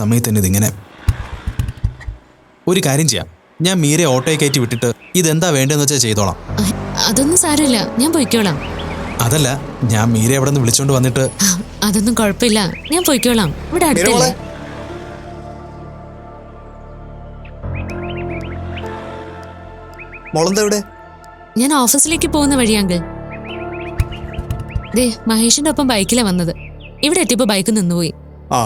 സമയത്ത് തന്നെ ഇതിങ്ങനെ ഒരു കാര്യം ചെയ്യാം. ഞാൻ മീരെ ഓട്ടോയെ കയറ്റി വിട്ടിട്ട് ഇതെന്താ വേണ്ടതെന്ന് വെച്ചാൽ ചെയ്തോളാം. അതൊന്നും സാരമില്ല. ഞാൻ പോയിക്കോളാം. അതല്ല ഞാൻ മീരെ അവിടെ നിന്ന് വിളിച്ചോണ്ട് വന്നിട്ട് അതൊന്നും കുഴപ്പമില്ല. ഞാൻ പോയിക്കോളാം. ഇവിടെ അടുത്തല്ലേ? മോളെന്താ ഞാൻ ഓഫീസിലേക്ക് പോകുന്ന വഴിയാങ്കിൾ ദേ മഹേഷിന്റെ ഒപ്പം ബൈക്കിലാ വന്നത്. ഇവിടെ എത്തിയപ്പോ ബൈക്ക് നിന്നുപോയി. ആ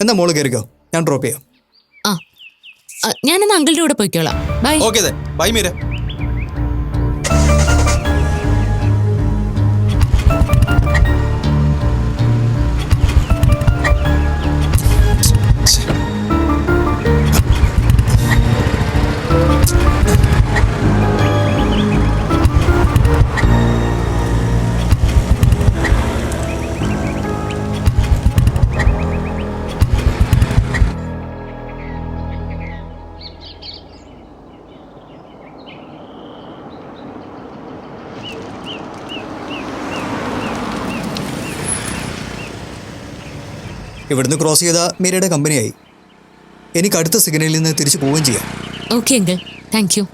എന്നാ മോൾ കയറിക്കോ ഞാൻ ഡ്രോപ്പ് ചെയ്യാം. ആ ഞാൻ ഞാനിന്ന് അങ്കിളിന്റെ കൂടെ പോയിക്കോളാം. ബൈ. Okay bye Meera. ഇവിടുന്ന് ക്രോസ് ചെയ്ത മീരയുടെ കമ്പനിയായി. എനിക്ക് അടുത്ത സിഗ്നലിൽ നിന്ന് തിരിച്ചു പോവുകയും ചെയ്യാം. ഓക്കെ അങ്കിൾ താങ്ക് യു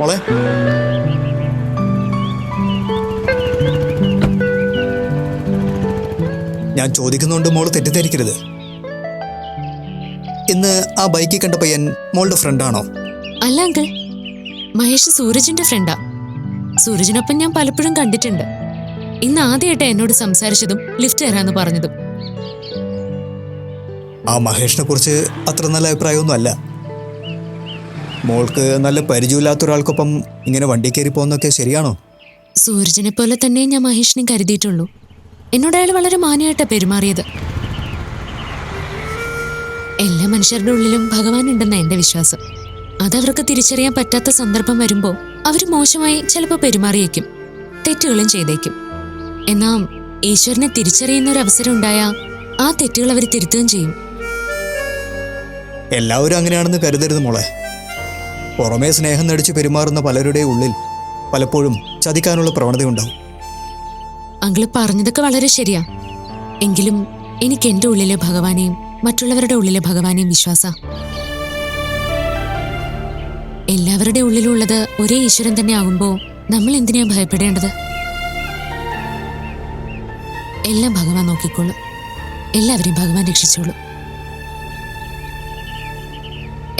മോളെ. ഞാൻ ചോദിക്കുന്നുണ്ട് മോൾ തെറ്റിദ്ധരിക്കരുത്. ഇന്ന് ആ ബൈക്കിൽ കണ്ട പയ്യൻ മോളുടെ ഫ്രണ്ടാണോ അല്ല അങ്കിൾ മഹേഷ് സൂരജിന്റെ ഫ്രണ്ടാ. സൂരജിനൊപ്പം ഞാൻ പലപ്പോഴും കണ്ടിട്ടുണ്ട്. ഇന്ന് ആദ്യമായിട്ട് എന്നോട് സംസാരിച്ചതും ലിഫ്റ്റ് തരാന്ന് പറഞ്ഞതും. ആ മഹേഷിനെ കുറിച്ച് അത്ര നല്ല അഭിപ്രായമൊന്നും അല്ല. മോൾക്ക് നല്ല പരിചയമില്ലാത്ത ഒരാൾക്കൊപ്പം ഇങ്ങനെ വണ്ടി കയറി പോകുന്നൊക്കെ ശരിയാണോ? സൂരജിനെ പോലെ തന്നെ ഞാൻ മഹേഷിനെ കരുതിയിട്ടുള്ളൂ. എന്നോട് അയാൾ വളരെ മാന്യമായിട്ടാ പെരുമാറിയത്. എല്ലാ മനുഷ്യരുടെ ഉള്ളിലും ഭഗവാൻ ഉണ്ടെന്ന എന്റെ വിശ്വാസം. അതവർക്ക് തിരിച്ചറിയാൻ പറ്റാത്ത സന്ദർഭം വരുമ്പോൾ അവർ മോശമായി ചിലപ്പോൾ പെരുമാറിയേക്കും. തെറ്റുകളും ചെയ്തേക്കും. എന്നാൽ ഈശ്വരനെ തിരിച്ചറിയുന്ന ഒരു അവസരം ഉണ്ടായാൽ ആ തെറ്റുകൾ അവർ തിരുത്തുകയും ചെയ്യും. എല്ലാവരും അങ്ങനെയാണെന്ന് കരുതരുത് മോളെ. പുറമേ സ്നേഹം നടിച്ച് പെരുമാറുന്ന പലരുടെ ഉള്ളിൽ പലപ്പോഴും ചതിക്കാനുള്ള പ്രവണതയുണ്ടാവും അങ്കിൾ പറഞ്ഞതൊക്കെ വളരെ ശരിയാ. എങ്കിലും എനിക്ക് എന്റെ ഉള്ളിലെ ഭഗവാനെയും മറ്റുള്ളവരുടെ ഉള്ളിലെ ഭഗവാനെയും വിശ്വാസ. എല്ലാവരുടെ ഉള്ളിലുള്ളത് ഒരേ ഈശ്വരൻ തന്നെ ആകുമ്പോ നമ്മൾ എന്തിനാ ഭയപ്പെടേണ്ടത്? എല്ലാം ഭഗവാൻ നോക്കിക്കോളും. എല്ലാവരെയും ഭഗവാൻ രക്ഷിച്ചോളും.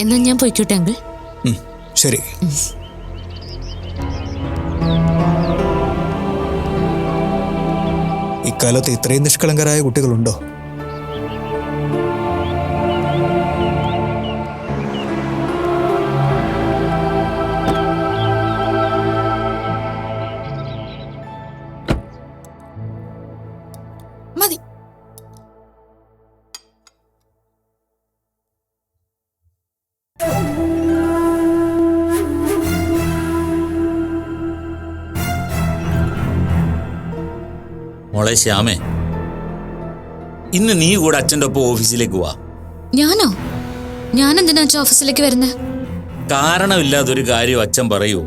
എന്നാ ഞാൻ പോയിക്കോട്ടെ അങ്കിൾ? ശരി. ഇക്കാലത്ത് ഇത്രയും നിഷ്കളങ്കരായ കുട്ടികളുണ്ടോ? മോളെ ശ്യാമേ. ഇന്ന് നീ കൂടെ അച്ഛന്റെ ഒപ്പം ഓഫീസിലേക്ക് പോവാ ഞാനോ? ഞാൻ എന്തിനാ അച്ഛൻ ഓഫീസിലേക്ക് വരുന്നത് കാരണമില്ലാത്തൊരു കാര്യം അച്ഛൻ പറയൂ.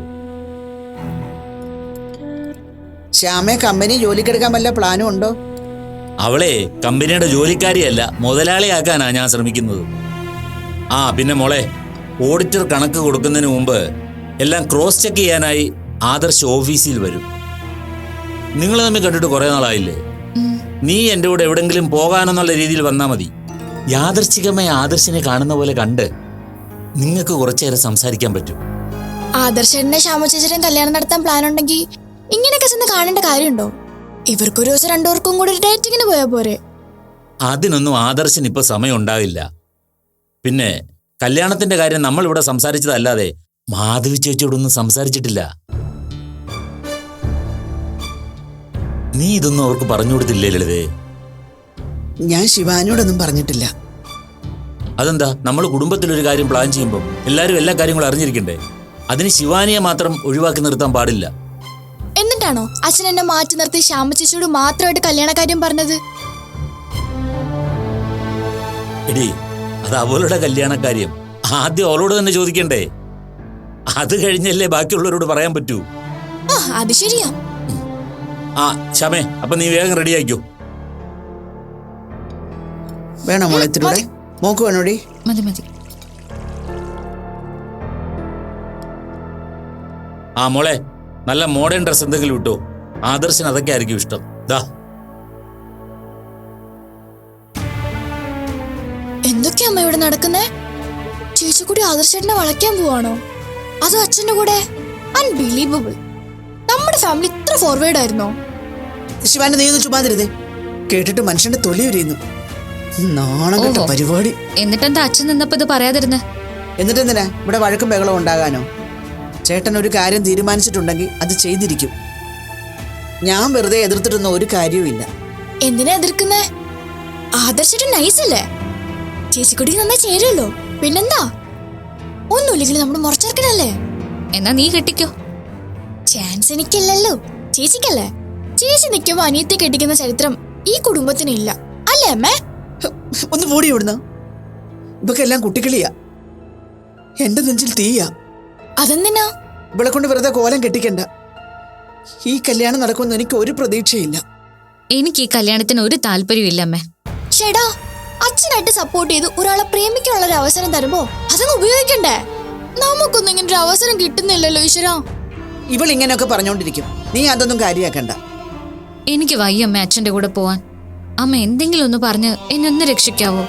ശ്യാമെ കമ്പനി ജോലിക്കെടുക്കാൻ വല്ല പ്ലാനും ഉണ്ടോ? അവളെ കമ്പനിയുടെ ജോലിക്കാരിയല്ല മുതലാളിയാക്കാനാ ഞാൻ ശ്രമിക്കുന്നത്. ആ പിന്നെ മോളെ ഓഡിറ്റർ കണക്ക് കൊടുക്കുന്നതിന് മുമ്പ് എല്ലാം ക്രോസ് ചെക്ക് ചെയ്യാനായി ആദർശ് ഓഫീസിൽ വരും. നിങ്ങൾ തമ്മിൽ കണ്ടിട്ട് കുറെ നാളായില്ലേ? നീ എന്റെ കൂടെ എവിടെങ്കിലും പോകാനെന്നുള്ള രീതിയിൽ വന്നാൽ മതി. യാദർശികമായ ആദർശിനെ കാണുന്ന പോലെ കണ്ട് നിങ്ങൾക്ക് കുറച്ചേരം സംസാരിക്കാൻ പറ്റും. ആദർശേട്ടനെ ശ്യാമചേച്ചിയും കല്യാണം നടത്താൻ പ്ലാൻ ഉണ്ടെങ്കിൽ ഇങ്ങനെയൊക്കെ ചെന്ന് കാണേണ്ട കാര്യമുണ്ടോ? ഇവർക്കൊരു ദിവസം രണ്ടുപേർക്കും കൂടി ഡേറ്റിങ്ങിന് പോയാ പോരെ. അതിനൊന്നും ആദർശന് ഇപ്പൊ സമയം ഉണ്ടാവില്ല. പിന്നെ കല്യാണത്തിന്റെ കാര്യം നമ്മൾ ഇവിടെ സംസാരിച്ചതല്ലാതെ മാധവി ചേച്ചിയോടൊന്നും സംസാരിച്ചിട്ടില്ല. നീ ഇതൊന്നും അവർക്ക് പറഞ്ഞു കൊടുത്തില്ലേ ലളിതേ? ഞാൻ ശിവാനോടൊന്നും പറഞ്ഞിട്ടില്ല. അതെന്താ? നമ്മൾ കുടുംബത്തിലൊരു കാര്യം പ്ലാൻ ചെയ്യുമ്പോൾ എല്ലാവരും എല്ലാ കാര്യങ്ങളും അറിഞ്ഞിരിക്കണ്ടേ? അതിന് ശിവാനിയെ മാത്രം ഒഴിവാക്കി നിർത്താൻ പാടില്ല. എന്നിട്ടാണോ? അച്ഛൻ എന്നെ മാറ്റി നിർത്തി ശ്യാമചേച്ചിയോട് മാത്രമായിട്ട് കല്യാണക്കാര്യം പറഞ്ഞത്? എടി അത് അവളുടെ കല്യാണക്കാര്യം ആദ്യം അവളോട് തന്നെ ചോദിക്കണ്ടേ? അത് കഴിഞ്ഞല്ലേ ബാക്കിയുള്ളവരോട് പറയാൻ പറ്റൂ. അത് ശരിയാ. ആ ശമേ അപ്പൊ നീ വേഗം റെഡി ആയിക്കോ. വേണം മോളെ ഇത്തിരൂടെ മോക്ക് വേണോടി മതി മതി. ആ മോളെ നല്ല മോഡേൺ ഡ്രസ് എന്തെങ്കിലും ഇട്ടോ? ആദർശന് അതൊക്കെ ആയിരിക്കും ഇഷ്ടം. ദാ. എന്തൊക്കെയാ അമ്മ ഇവിടെ നടക്കുന്നേ? ചേച്ചി കൂടി ആദർശേട്ടനെ വളയ്ക്കാൻ പോവാണോ? അതോ അച്ഛന്റെ കൂടെ? അൺബിലീവബിൾ നമ്മുടെ ഫാമിലി ഇത്ര ഫോർവേഡ് ആയിരുന്നോ? ശിവാന്റെ നീ ഒന്ന് ചുമ്മാതിരുതേ കേട്ടിട്ട് മനുഷ്യന്റെ തൊലി ഉരിയുന്നു. നാണം കേട്ട ഓഹോ. പരിപാടി. എന്നിട്ടെന്താ അച്ഛൻ നിന്നപ്പോ ഇത് പറയാതിരുന്നേ? എന്നിട്ട് എന്തിനാ ഇവിടെ വഴക്കും ബഹളവും ഉണ്ടാകാനോ? ചേട്ടൻ ഒരു കാര്യം തീരുമാനിച്ചിട്ടുണ്ടെങ്കിൽ അത് ചെയ്തിരിക്കും. ഞാൻ വെറുതെ എതിർത്തിട്ടൊന്നും ഒരു കാര്യവും ഇല്ല. എന്തിനാ എതിർക്കുന്നേ? ആദർശിട്ട് നൈസ് അല്ലേ? ചേച്ചിക്കുടിക്ക് നന്നായി ചേരുമല്ലോ പിന്നെന്താ? ഒന്നുമില്ലെങ്കിലും നമ്മൾ മുറച്ചേർക്കണല്ലേ എന്നാ നീ കെട്ടിക്കോ. ചാൻസ് എനിക്കില്ലല്ലോ. ചേച്ചിക്കല്ലേ? ചേച്ചി നിൽക്കുമ്പോ അനിയത്തെ കെട്ടിക്കുന്ന ചരിത്രം ഈ കുടുംബത്തിന് ഇല്ല. അല്ലേ അമ്മേ? ഒന്ന് പോടി ഇവിടുന്ന്. ഇവക്കെല്ലാം കുട്ടിക്കളിയാ. എന്റെ നെഞ്ചിൽ തീയാ. അതെന്തിനാ? ഇവളെ കൊണ്ട് വെറുതെ കോലം കെട്ടിക്കണ്ട. ഈ കല്യാണം നടക്കുമെന്ന് എനിക്ക് ഒരു പ്രതീക്ഷയില്ല. എനിക്ക് ഈ കല്യാണത്തിന് ഒരു താല്പര്യം ഇല്ല അമ്മേ. ചേടാ അച്ഛനായിട്ട് സപ്പോർട്ട് ചെയ്ത് ഒരാളെ പ്രേമിക്കാനുള്ള ഒരു അവസരം തരുമ്പോ അതങ്ങ് ഉപയോഗിക്കണ്ടേ? നമുക്കൊന്നും ഇങ്ങനെ ഒരു അവസരം കിട്ടുന്നില്ലല്ലോ ഈശ്വര. ഇവൾ ഇങ്ങനെയൊക്കെ പറഞ്ഞോണ്ടിരിക്കും. നീ അതൊന്നും കാര്യാക്കണ്ട. എനിക്ക് വയ്യ അമ്മ അച്ഛന്റെ കൂടെ പോവാൻ. അമ്മ എന്തെങ്കിലും ഒന്ന് പറഞ്ഞ് എന്നെ ഒന്ന് രക്ഷിക്കാവോ?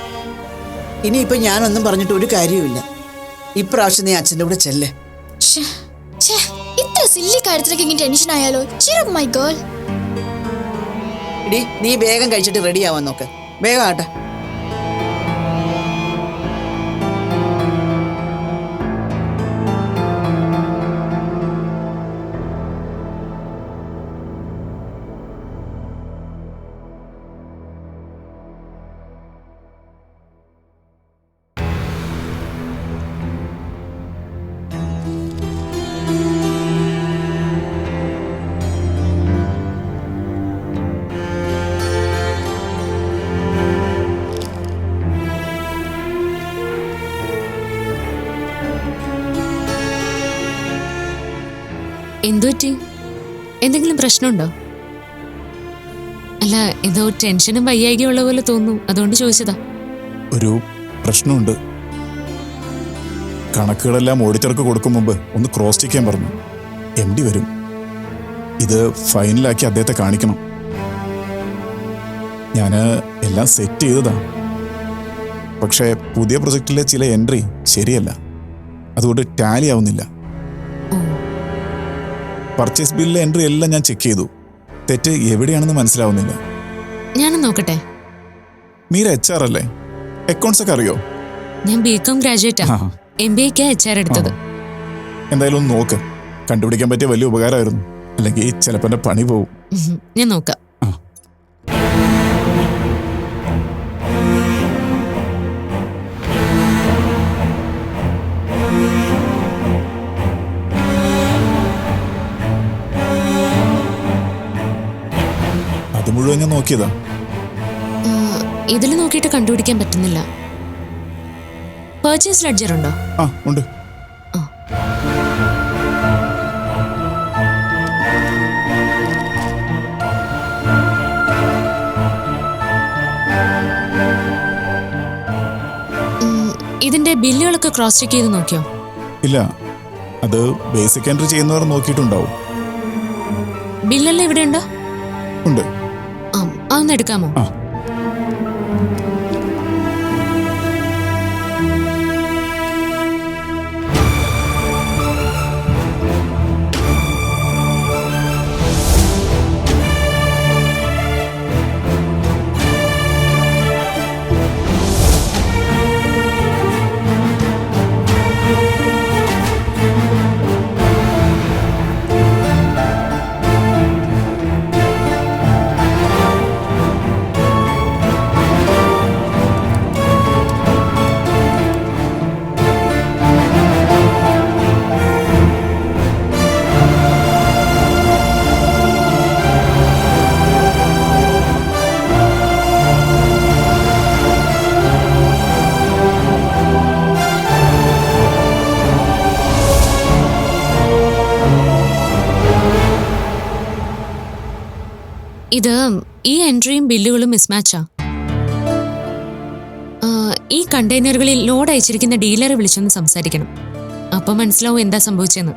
ഇനിയിപ്പോ ഞാനൊന്നും പറഞ്ഞിട്ട് ഒരു കാര്യവുമില്ല. ഇപ്രാവശ്യം നീ അച്ഛന്റെ കൂടെ ചെല്ലേ. ശ്ശേ, ഛേ ഇത്ര സില്ലി കാര്യത്തിലൊക്കെ ഇങ്ങനെ ടെൻഷൻ ആയാലോ? ചിറപ്പ് മൈ ഗേൾ ഇടി നീ വേഗം കഴിച്ചിട്ട് റെഡി ആവാൻ നോക്ക്. വേഗം ആട്ടെ. എന്തു പറ്റി? എന്തെങ്കിലും പ്രശ്നമുണ്ടോ? അല്ല ഏതോ ടെൻഷനും വയ്യായികയും ഉള്ള പോലെ തോന്നുന്നു. അതുകൊണ്ട് ചോദിച്ചതാ. ഒരു പ്രശ്നമുണ്ട്. കണക്കുകളെല്ലാം ഓഡിറ്റർക്ക് കൊടുക്കും മുമ്പ് ഒന്ന് ക്രോസ് ചെക്ക് ചെയ്യാൻ പറഞ്ഞു. എം ഡി വരും. ഇത് ഫൈനലാക്കി അദ്ദേഹത്തെ കാണിക്കണം. ഞാൻ എല്ലാം സെറ്റ് ചെയ്തതാ. പക്ഷേ പുതിയ പ്രൊജക്റ്റിലെ ചില എൻട്രി ശരിയല്ല. അതുകൊണ്ട് ടാലി ആവുന്നില്ല. പർച്ചേസ് ബില്ലിലെ എൻട്രി എല്ലാം ഞാൻ ചെക്ക് ചെയ്തു. തെറ്റ് എവിടെയാണെന്ന് മനസ്സിലാവുന്നില്ല. ഞാനും നോക്കട്ടെ? മീര എച്ച് ആർ അല്ലേ? അക്കൗണ്ട്സ് ഒക്കെ അറിയോ? ഞാൻ ബി കോം ഗ്രാജുവേറ്റാ. എം ബി എക്ക് എച്ച് ആർ എടുത്തത്. എന്തായാലും ഒന്ന് നോക്ക്. കണ്ടുപിടിക്കാൻ പറ്റിയ വലിയ ഉപകാരമായിരുന്നു. അല്ലെങ്കിൽ ചിലപ്പോൾ എന്റെ പണി പോവും. ഞാൻ നോക്കാം. നോക്കിയതാ? ഇതിൽ നോക്കിയിട്ട് കണ്ടുപിടിക്കാൻ പറ്റുന്നില്ല. പർച്ചേസ് ലെഡ്ജർ ഉണ്ടോ? ആ ഉണ്ട്. ഇതിന്റെ ബില്ലുകളൊക്കെ ക്രോസ് ചെക്ക് ചെയ്ത് നോക്കിയോ? ഇല്ല. അത് ബേസിക് എൻട്രി ചെയ്യുന്നവർ നോക്കിയിട്ടുണ്ടാവും. ബില്ലല്ലേ ഇവിടെ ഉണ്ടോ ഉണ്ട്. ആ. ഇത് ഈ എൻട്രിയും ബില്ലുകളും മിസ്മാച്ചാ ആ, ഈ കണ്ടെയ്നറുകളിൽ ലോഡ് അയച്ചിരിക്കുന്ന ഡീലറെ വിളിച്ചൊന്ന് സംസാരിക്കണം. അപ്പൊ മനസ്സിലാവും എന്താ സംഭവിച്ചെന്ന്.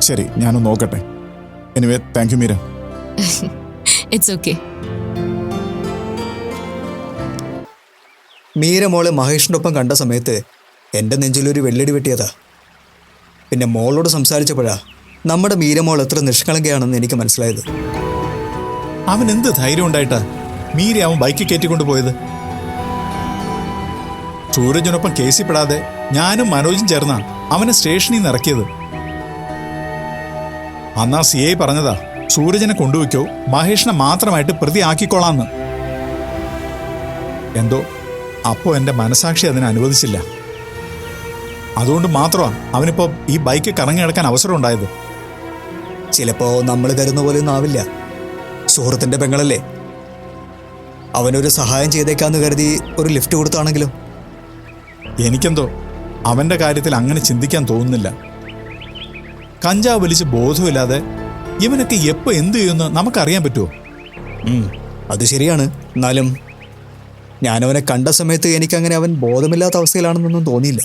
ശരി ഞാനൊന്ന് നോക്കട്ടെ. Anyway thank you Meera. It's okay Meera മോളെ മഹേഷിന്റെ ഒപ്പം കണ്ട സമയത്ത് എന്റെ നെഞ്ചിലൊരു വെള്ളടി വെട്ടിയതാ. പിന്നെ മോളോട് സംസാരിച്ചപ്പോഴാ നമ്മുടെ മീരമോൾ എത്ര നിഷ്കളങ്കയാണെന്ന് എനിക്ക് മനസ്സിലായത്. അവൻ എന്ത് ധൈര്യം ഉണ്ടായിട്ടാ? മീരെ അവൻ ബൈക്ക് കയറ്റിക്കൊണ്ട് പോയത് സൂരജിനൊപ്പം കേസിപ്പെടാതെ ഞാനും മനോജും ചേർന്നാ അവനെ സ്റ്റേഷനിൽ നിന്ന് ഇറക്കിയത്. അന്നാ സി ഐ പറഞ്ഞതാ സൂരജിനെ കൊണ്ടുവയ്ക്കോ മഹേഷിനെ മാത്രമായിട്ട് പ്രതി ആക്കിക്കോളാന്ന് എന്തോ അപ്പോ എന്റെ മനസാക്ഷി അതിനെ അനുവദിച്ചില്ല. അതുകൊണ്ട് മാത്രമാണ് അവനിപ്പോ ഈ ബൈക്ക് കറങ്ങി കിടക്കാൻ അവസരം ഉണ്ടായത്. ചിലപ്പോ നമ്മൾ കരുതുന്ന പോലെ ഒന്നും ആവില്ല. സുഹൃത്തിന്റെ പെങ്ങളല്ലേ? അവനൊരു സഹായം ചെയ്തേക്കാന്ന് കരുതി ഒരു ലിഫ്റ്റ് കൊടുത്താണെങ്കിലും? എനിക്കെന്തോ അവന്റെ കാര്യത്തിൽ അങ്ങനെ ചിന്തിക്കാൻ തോന്നുന്നില്ല. കഞ്ചാവ് വലിച്ച് ബോധമില്ലാതെ ഇവനൊക്കെ എപ്പോൾ എന്ത് ചെയ്യുമെന്ന് നമുക്കറിയാൻ പറ്റുമോ? അത് ശരിയാണ്. എന്നാലും ഞാനവനെ കണ്ട സമയത്ത് എനിക്കങ്ങനെ അവൻ ബോധമില്ലാത്ത അവസ്ഥയിലാണെന്നൊന്നും തോന്നിയില്ല.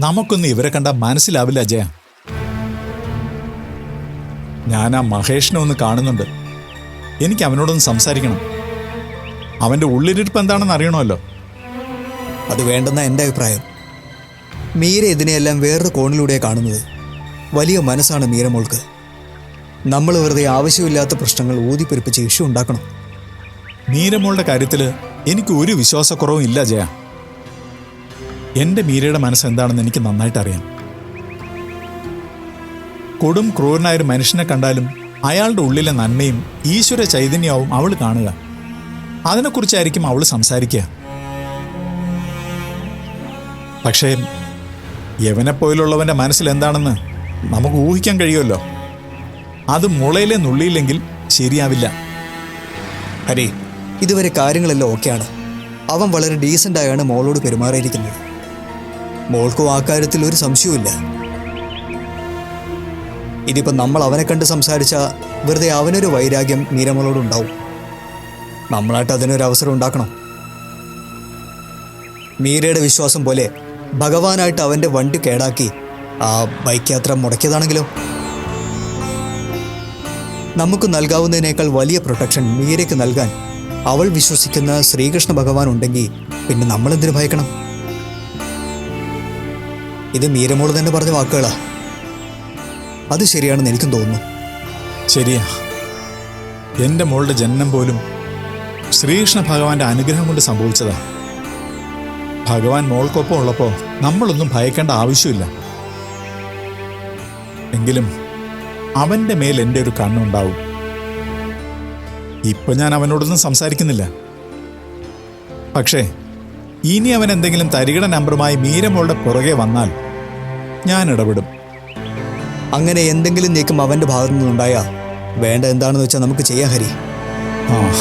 നമുക്കൊന്നും ഇവരെ കണ്ടാൽ മനസ്സിലാവില്ല അജയ ഞാൻ ആ മഹേഷിനെ ഒന്ന് കാണുന്നുണ്ട്. എനിക്ക് അവനോടൊന്ന് സംസാരിക്കണം. അവന്റെ ഉള്ളിലിരിപ്പ് എന്താണെന്ന് അറിയണമല്ലോ. അത് വേണ്ടെന്ന എന്റെ അഭിപ്രായം. മീര ഇതിനെയെല്ലാം വേറൊരു കോണിലൂടെ കാണുന്നത്. വലിയ മനസ്സാണ് മീരമോൾക്ക് നമ്മൾ വെറുതെ ആവശ്യമില്ലാത്ത പ്രശ്നങ്ങൾ ഊതിപ്പെരുപ്പിച്ച് ഇഷ്യൂ ഉണ്ടാക്കണം. മീരമോളുടെ കാര്യത്തിൽ എനിക്ക് ഒരു വിശ്വാസക്കുറവും ഇല്ല ജയ. എന്റെ മീരയുടെ മനസ്സ് എന്താണെന്ന് എനിക്ക് നന്നായിട്ട് അറിയാം കൊടും ക്രൂരനായ ഒരു മനുഷ്യനെ കണ്ടാലും അയാളുടെ ഉള്ളിലെ നന്മയും ഈശ്വര ചൈതന്യവും അവൾ കാണുക. അതിനെക്കുറിച്ചായിരിക്കും അവൾ സംസാരിക്കുക. പക്ഷേ യവനെപ്പോലുള്ളവന്റെ മനസ്സിൽ എന്താണെന്ന് നമുക്ക് ഊഹിക്കാൻ കഴിയുമല്ലോ. അത് മുളയിലെ നുള്ളിയില്ലെങ്കിൽ ശരിയാവില്ല. ഹരി ഇതുവരെ കാര്യങ്ങളെല്ലാം ഓക്കെയാണ്. അവൻ വളരെ ഡീസന്റായാണ് മോളോട് പെരുമാറിയിരിക്കുന്നത്. മോൾക്കും ആ കാര്യത്തിൽ ഒരു സംശയവുമില്ല. ഇതിപ്പോൾ നമ്മൾ അവനെ കണ്ട് സംസാരിച്ച വെറുതെ അവനൊരു വൈരാഗ്യം മീരമ്മളോടുണ്ടാവും നമ്മളായിട്ട് അതിനൊരു അവസരം ഉണ്ടാക്കണം. മീരയുടെ വിശ്വാസം പോലെ ഭഗവാനായിട്ട് അവന്റെ വണ്ടി കേടാക്കി ആ ബൈക്ക് യാത്ര മുടക്കിയതാണെങ്കിലോ? നമുക്ക് നൽകാവുന്നതിനേക്കാൾ വലിയ പ്രൊട്ടക്ഷൻ മീരയ്ക്ക് നൽകാൻ അവൾ വിശ്വസിക്കുന്ന ശ്രീകൃഷ്ണ ഭഗവാൻ ഉണ്ടെങ്കിൽ പിന്നെ നമ്മളെന്തിനു ഭയക്കണം? ഇത് മീരമോൾ തന്നെ പറഞ്ഞ വാക്കുകളാ. അത് ശരിയാണെന്ന് എനിക്കും തോന്നുന്നു. ശരിയാ. എന്റെ മോളുടെ ജനനം പോലും ശ്രീകൃഷ്ണ ഭഗവാന്റെ അനുഗ്രഹം കൊണ്ട് സംഭവിച്ചതാ. ഭഗവാൻ മോൾക്കൊപ്പം ഉള്ളപ്പോൾ നമ്മളൊന്നും ഭയക്കേണ്ട ആവശ്യമില്ല. എങ്കിലും അവന്റെ മേൽ എന്റെ ഒരു കണ്ണുണ്ടാവും ഇപ്പൊ ഞാൻ അവനോടൊന്നും സംസാരിക്കുന്നില്ല. പക്ഷേ ഇനി അവൻ എന്തെങ്കിലും തരികിട നമ്പറുമായി മീരമോളുടെ പുറകെ വന്നാൽ ഞാൻ ഇടപെടും. അങ്ങനെ എന്തെങ്കിലും നീക്കം അവന്റെ ഭാഗത്തു നിന്നുണ്ടായാൽ വേണ്ട എന്താണെന്ന് വെച്ചാൽ നമുക്ക് ചെയ്യാം ഹരി. ആ.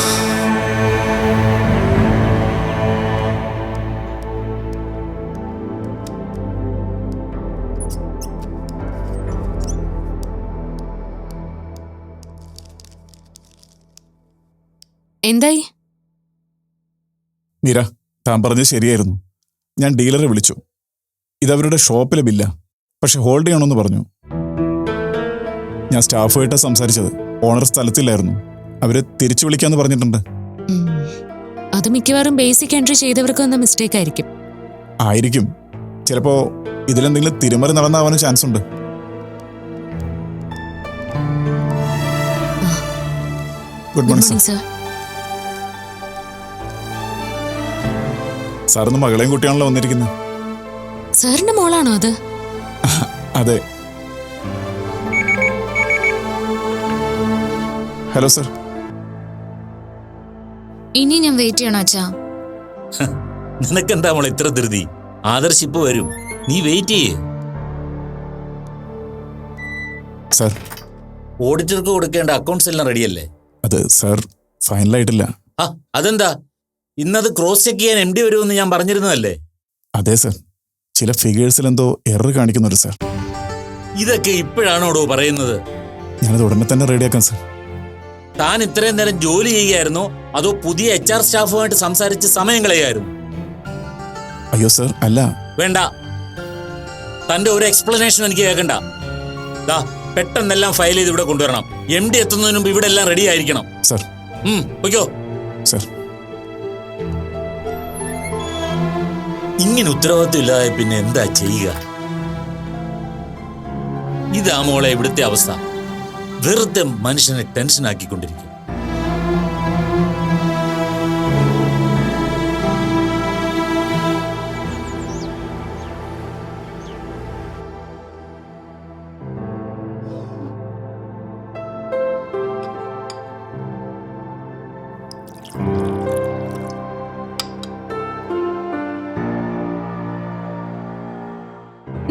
എന്തായി? മീര താൻ പറഞ്ഞത് ശരിയായിരുന്നു. ഞാൻ ഡീലറെ വിളിച്ചു. ഇതവരുടെ ഷോപ്പിലെ ബില്ല. പക്ഷെ ഹോൾഡ് ചെയ്യണമെന്ന് പറഞ്ഞു. ഞാൻ സ്റ്റാഫുമായിട്ട് സംസാരിച്ചത്. ഓണർ സ്ഥലത്തില്ലായിരുന്നു. അവർ തിരിച്ചു വിളിക്കാന്ന് പറഞ്ഞിട്ടുണ്ട്. അത് മിക്കവാറും ബേസിക് എൻട്രി ചെയ്തവർക്ക് വന്ന മിസ്റ്റേക്ക് ആയിരിക്കും. ആയിരിക്കും. ചിലപ്പോ ഇതിലെന്തെങ്കിലും തിരിമറി നടന്നാവാനും ചാൻസ് ഉണ്ട്. Good morning sir morning sir സാറിന്ന് മകളെയും കുട്ടിയാണല്ലോ വന്നിരിക്കുന്നത് സാറിന്റെ മോളാണോ അത്? അതെ. ഹലോ സർ ഇനി ഞാൻ വെയിറ്റ് ചെയ്യണോ അച്ഛാ. നിനക്കെന്താ മോളെ ഇത്ര ധൃതി? ആദർശ് ഇപ്പൊ വരും. നീ വെയിറ്റ് ചെയ്യേ. സർ ഓഡിറ്റർക്ക് കൊടുക്കേണ്ട അക്കൗണ്ട്സ് എല്ലാം റെഡിയല്ലേ അത് സർ ഫൈനലായിട്ടില്ല ആ അതെന്താ? ഇന്നത് ക്രോസ് ചെക്ക് ചെയ്യാൻ എം ഡി വരുമെന്ന് ഞാൻ പറഞ്ഞിരുന്നതല്ലേ? അതെ സർ ചില ഫിഗേഴ്സിൽ എന്തോ എറർ കാണിക്കുന്നുണ്ട് സർ ഇതൊക്കെ ഇപ്പോഴാണോടോ പറയുന്നത്? ഞാനത് ഉടനെ തന്നെ റെഡിയാക്കാം സർ താൻ ഇത്രയും നേരം ജോലി ചെയ്യുകയായിരുന്നോ. അതോ പുതിയ എച്ച് ആർ സ്റ്റാഫുമായിട്ട് സംസാരിച്ച് സമയം കളയായിരുന്നു അയ്യോ സർ അല്ല. വേണ്ട. തന്റെ ഒരു എക്സ്പ്ലനേഷൻ എനിക്ക് കേൾക്കണ്ട. ദാ പെട്ടെന്നെല്ലാം ഫയൽ ചെയ്ത് ഇവിടെ കൊണ്ടുവരണം. എം ഡി എത്തുന്നതിന് മുമ്പ് ഇവിടെ എല്ലാം റെഡി ആയിരിക്കണം. സർ. ഉം പൊയ്ക്കോ. സർ. ഇങ്ങനെ ഉത്തരവാദിത്വം ഇല്ലാതെ പിന്നെ എന്താ ചെയ്യുക? ഇതാ മോളെ ഇവിടുത്തെ അവസ്ഥ. വെറുതെ മനുഷ്യനെ ടെൻഷൻ ആക്കിക്കൊണ്ടിരിക്കും.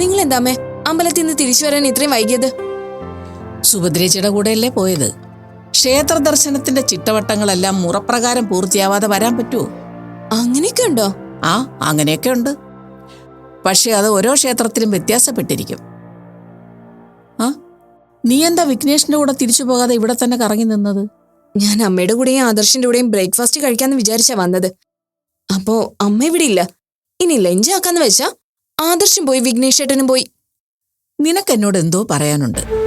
നിങ്ങൾ എന്താമേ അമ്പലത്തിൽ നിന്ന് തിരിച്ചു വരാൻ ഇത്രയും വൈകിയത്? സുഭദ്രേച്ചിയുടെ കൂടെയല്ലേ പോയത്? ക്ഷേത്ര ദർശനത്തിന്റെ ചിട്ടവട്ടങ്ങളെല്ലാം മുറപ്രകാരം പൂർത്തിയാവാതെ വരാൻ പറ്റുമോ അങ്ങനെയൊക്കെ ഉണ്ടോ? ആ അങ്ങനെയൊക്കെ ഉണ്ട്. പക്ഷെ അത് ഓരോ ക്ഷേത്രത്തിലും വ്യത്യാസപ്പെട്ടിരിക്കും. ആ നീ എന്താ വിഘ്നേഷിന്റെ കൂടെ തിരിച്ചു പോകാതെ ഇവിടെ തന്നെ കറങ്ങി നിന്നത്? ഞാൻ അമ്മയുടെ കൂടെയും ആദർശിന്റെ കൂടെയും ബ്രേക്ക്ഫാസ്റ്റ് കഴിക്കാന്ന് വിചാരിച്ചാ വന്നത്. അപ്പോ അമ്മ ഇവിടെ ഇല്ല. ഇനി ലഞ്ച് ആക്കാന്ന് വെച്ചാ ആദർശം പോയി വിഘ്നേഷ് ഏട്ടനും പോയി നിനക്കെന്നോട് എന്തോ പറയാനുണ്ട്?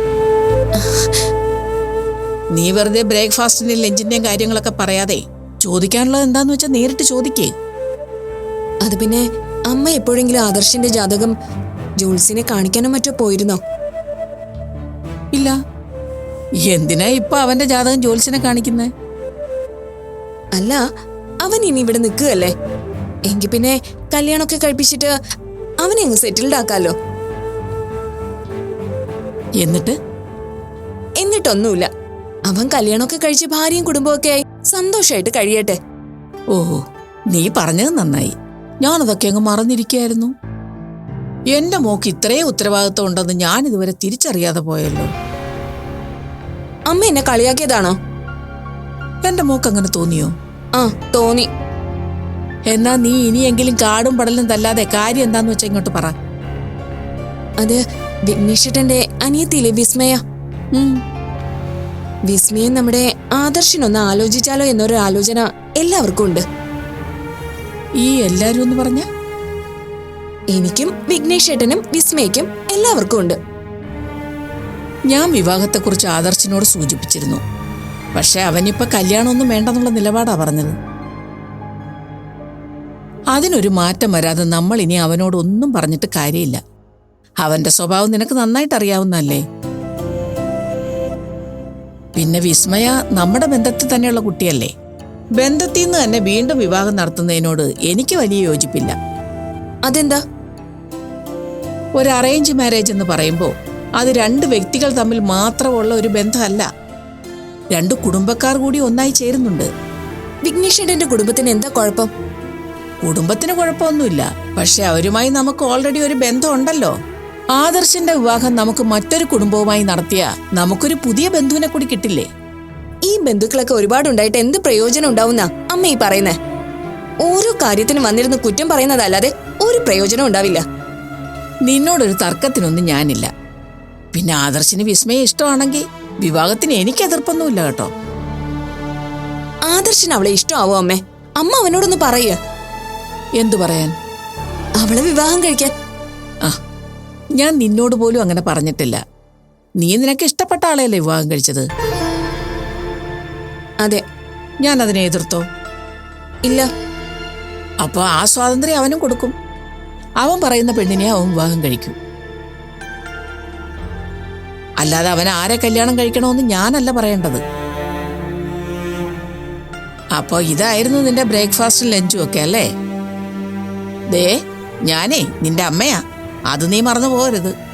നീ വെറുതെ ബ്രേക്ക്ഫാസ്റ്റിന്റെയും ലഞ്ചിന്റെയും കാര്യങ്ങളൊക്കെ പറയാതെ ചോദിക്കാനുള്ളത് എന്താന്ന് വെച്ചാൽ നേരിട്ട് ചോദിക്കേ. അത് പിന്നെ അമ്മ എപ്പോഴെങ്കിലും ആദർശിന്റെ ജാതകം ജോൾസിനെ കാണിക്കാനോ മറ്റോ പോയിരുന്നോ? ഇല്ല. എന്തിനാ ഇപ്പൊ അവന്റെ ജാതകം ജോൽസിനെ കാണിക്കുന്നത് അല്ല അവൻ ഇനി ഇവിടെ നിൽക്കുകയല്ലേ? എങ്കിൽ പിന്നെ കല്യാണമൊക്കെ കഴിപ്പിച്ചിട്ട് അവനെ അങ്ങ് സെറ്റിൽഡ് ആക്കാലോ? എന്നിട്ട്? എന്നിട്ടൊന്നുമില്ല. അവൻ കല്യാണമൊക്കെ കഴിച്ച് ഭാര്യയും കുടുംബമൊക്കെ ആയി സന്തോഷമായിട്ട് കഴിയട്ടെ. ഓ നീ പറഞ്ഞത് നന്നായി. ഞാനതൊക്കെ അങ്ങ് മറന്നിരിക്കുകയായിരുന്നു. എന്റെ മോക്ക് ഇത്രയും ഉത്തരവാദിത്വം ഉണ്ടെന്ന് ഞാൻ ഇതുവരെ തിരിച്ചറിയാതെ പോയല്ലോ. അമ്മ എന്നെ കളിയാക്കിയതാണോ? എന്റെ മോക്ക് അങ്ങനെ തോന്നിയോ? ആ തോന്നി. എന്നാ നീ ഇനിയെങ്കിലും കാടും പടലും തല്ലാതെ കാര്യം എന്താന്ന് വെച്ചാ ഇങ്ങോട്ട് പറ. അത് വിഘ്നേഷേട്ടന്റെ അനിയത്തിയിലെ വിസ്മയ. വിസ്മയം നമ്മുടെ ആദർശനൊന്ന് ആലോചിച്ചാലോ എന്നൊരു ആലോചന എല്ലാവർക്കും ഉണ്ട്. ഈ എല്ലാരും എന്ന് പറഞ്ഞ? എനിക്കും വിഘ്നേഷേട്ടനും വിസ്മയ്ക്കും എല്ലാവർക്കും ഉണ്ട്. ഞാൻ വിവാഹത്തെക്കുറിച്ച് ആദർശിനോട് സൂചിപ്പിച്ചിരുന്നു. പക്ഷെ അവനിപ്പോ കല്യാണമൊന്നും വേണ്ടെന്നുള്ള നിലപാടാ പറഞ്ഞത്. അതിനൊരു മാറ്റം വരാതെ നമ്മൾ ഇനി അവനോട് ഒന്നും പറഞ്ഞിട്ട് കാര്യമില്ല. അവന്റെ സ്വഭാവം നിനക്ക് നന്നായിട്ട് അറിയാവുന്നല്ലേ പിന്നെ വിസ്മയ നമ്മുടെ ബന്ധത്തിൽ തന്നെയുള്ള കുട്ടിയല്ലേ? ബന്ധത്തിൽ നിന്ന് തന്നെ വീണ്ടും വിവാഹം നടത്തുന്നതിനോട് എനിക്ക് വലിയ യോജിപ്പില്ല. അതെന്താ? ഒരു അറേഞ്ച് മാരേജ് എന്ന് പറയുമ്പോൾ അത് രണ്ട് വ്യക്തികൾ തമ്മിൽ മാത്രമുള്ള ഒരു ബന്ധമല്ല. രണ്ട് കുടുംബക്കാർ കൂടി ഒന്നായി ചേരുന്നുണ്ട്. വിഘ്നേഷേട്ടന്റെ കുടുംബത്തിന് എന്താ കുഴപ്പം? കുടുംബത്തിന് കുഴപ്പമൊന്നുമില്ല. പക്ഷെ അവരുമായി നമുക്ക് ഓൾറെഡി ഒരു ബന്ധമുണ്ടല്ലോ. ആദർശന്റെ വിവാഹം നമുക്ക് മറ്റൊരു കുടുംബവുമായി നടത്തിയ നമുക്കൊരു പുതിയ ബന്ധുവിനെ കൂടി കിട്ടില്ലേ? ഈ ബന്ധുക്കളൊക്കെ ഒരുപാട് ഉണ്ടായിട്ട് എന്ത് പ്രയോജനം ഉണ്ടാവുന്ന അമ്മ ഈ പറയുന്നേ? ഓരോ കാര്യത്തിനും വന്നിരുന്ന് കുറ്റം പറയുന്നതല്ലാതെ ഒരു പ്രയോജനം ഉണ്ടാവില്ല. നിന്നോടൊരു തർക്കത്തിനൊന്നും ഞാനില്ല. പിന്നെ ആദർശിന് വിസ്മയം ഇഷ്ടമാണെങ്കിൽ വിവാഹത്തിന് എനിക്ക് എതിർപ്പൊന്നുമില്ല കേട്ടോ. ആദർശിന് അവളെ ഇഷ്ടമാവോ അമ്മേ? അമ്മ അവനോടൊന്ന് പറയ. എന്തു പറയാൻ? അവളെ വിവാഹം കഴിക്കാൻ ഞാൻ നിന്നോട് പോലും അങ്ങനെ പറഞ്ഞിട്ടില്ല. നീ നിനക്ക് ഇഷ്ടപ്പെട്ട ആളെയല്ലേ വിവാഹം കഴിച്ചത്? അതെ. ഞാൻ അതിനെ എതിർത്തോ? ഇല്ല. അപ്പോൾ ആ സ്വാതന്ത്ര്യം അവനും കൊടുക്കും. അവൻ പറയുന്ന പെണ്ണിനെ അവൻ വിവാഹം കഴിക്കും. അല്ലാതെ അവൻ ആരെ കല്യാണം കഴിക്കണമെന്ന് ഞാനല്ല പറയേണ്ടത്. അപ്പൊ ഇതായിരുന്നു നിന്റെ ബ്രേക്ക്ഫാസ്റ്റും ലഞ്ചും ഒക്കെ അല്ലേ? ദേ ഞാനേ നിന്റെ അമ്മയാ. അത് നീ മറന്നു പോകരുത്